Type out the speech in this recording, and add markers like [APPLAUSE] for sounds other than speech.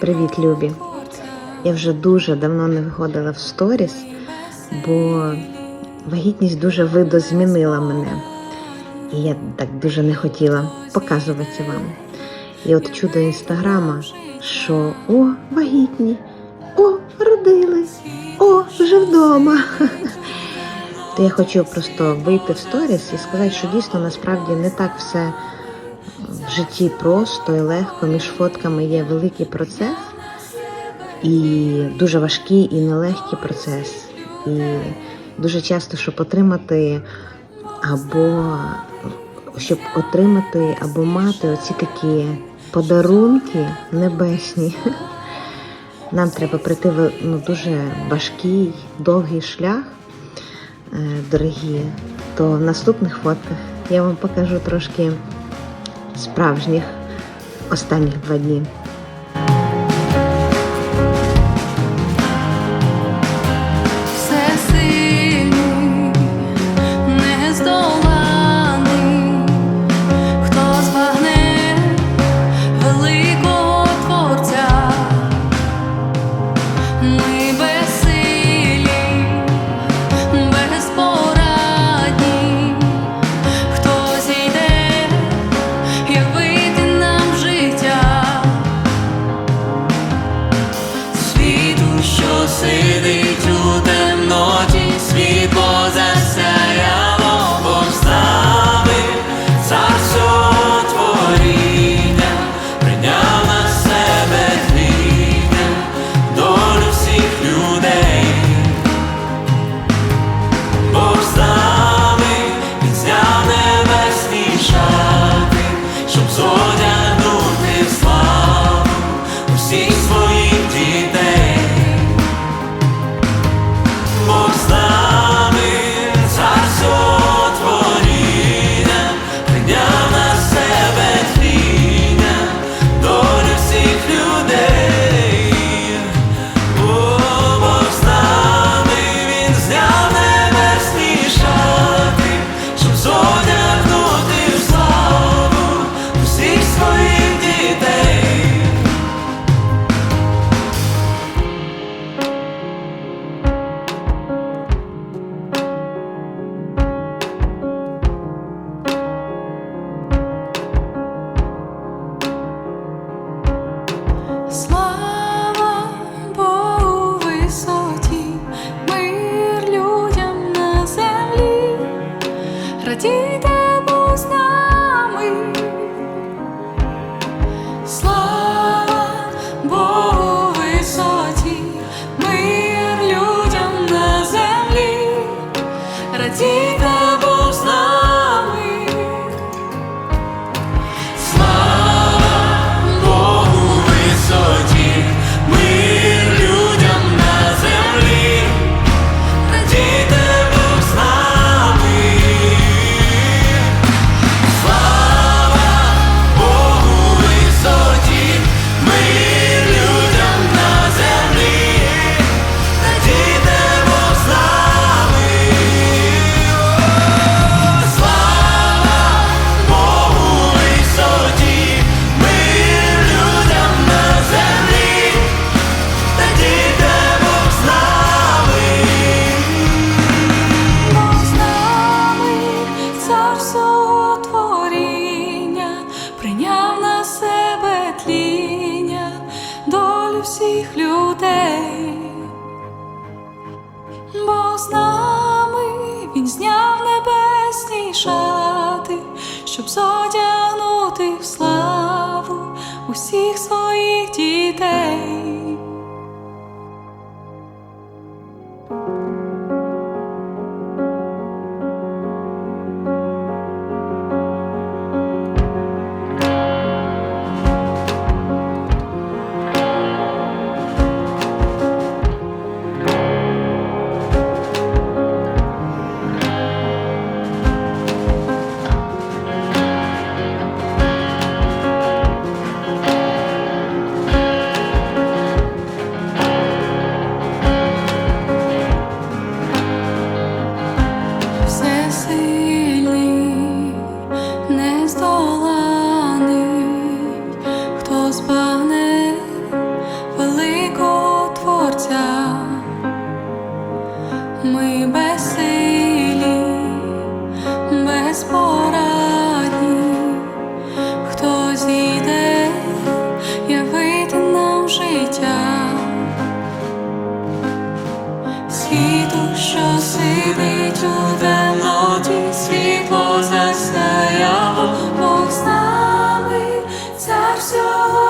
Привіт, Любі! Я вже дуже давно не виходила в сторіс, бо вагітність дуже видозмінила мене. І я так дуже не хотіла показувати вам. І от чудо інстаграма, що о, вагітні, о, родились, о, вже вдома. [LAUGHS] То я хочу просто вийти в сторіс і сказати, що дійсно насправді не так все в житті просто і легко. Між фотками є великий процес і дуже важкий і нелегкий процес. І дуже часто, щоб отримати або щоб отримати або мати оці такі подарунки небесні, [LAUGHS] нам треба пройти ну, дуже важкий, довгий шлях, е, дорогі. То в наступних фотках я вам покажу трошки справжніх останніх два дні. Всіх людей. бо з нами, він зняв небесні шати, щоб зодягнути в славу усіх своїх дітей. Що темноті світло засяяло, Бог з нами, всього.